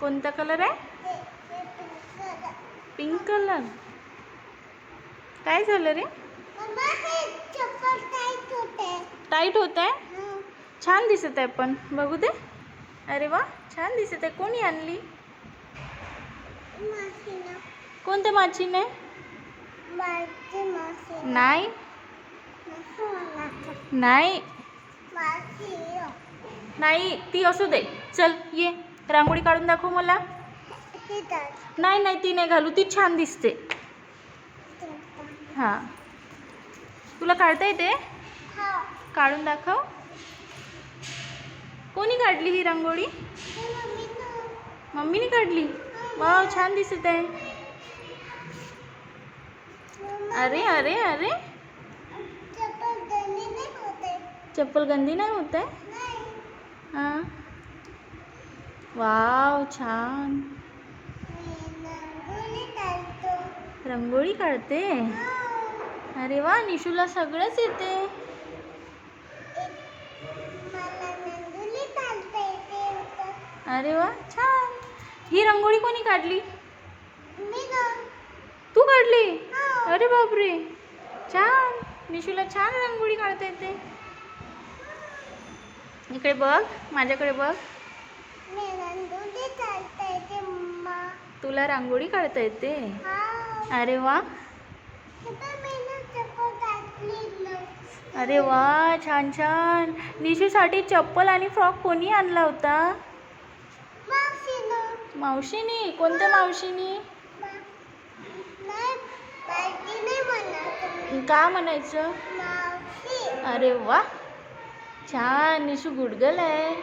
कोणता कलर आहे? Pink colour. काय झालं रे? टाईट होत आहे छान दिसत आहे पण. बघू दे. अरे वा छान दिसत आहे. कोणी आणली? कोणत्या माचीने? माझी नाही. नाही. नाही ती असू दे. चल ये. रांगोळी काढून दाखव मला. हे नाही नाही ती नाही घालू. ती छान दिसते. हाँ. तुला काढता येते? हा. काढून दाखव. कोणी काढली ही रांगोळी? हे मम्मीनं काढली. वाव छान दिसत आहे. अरे अरे अरे. चप्पल गंदी नाही होते चप्पल गंदी नाही होत आहे? नाही. हाँ. वाव छान. रंगोळी काढते? अरे वा निशूला सगळंच येते. अरे वा छान. ही रंगोळी कोणी काढली? मी ना तू काढली? अरे बापरे. छान. निशूला छान रंगोळी काढता येते. इकडे बघ माझ्याकडे बघ मी रंगोली काढता येते मम्मा तुला रांगोळी काढता येते? अरे वा. अरे वा छान छान. निशूसाठी चप्पल आणि फ्रॉक कोणी आणला होता? मावशीनं? कोणत्या मावशीनी? का म्हणायचं? अरे वा. छान निशू गुडगल आहे.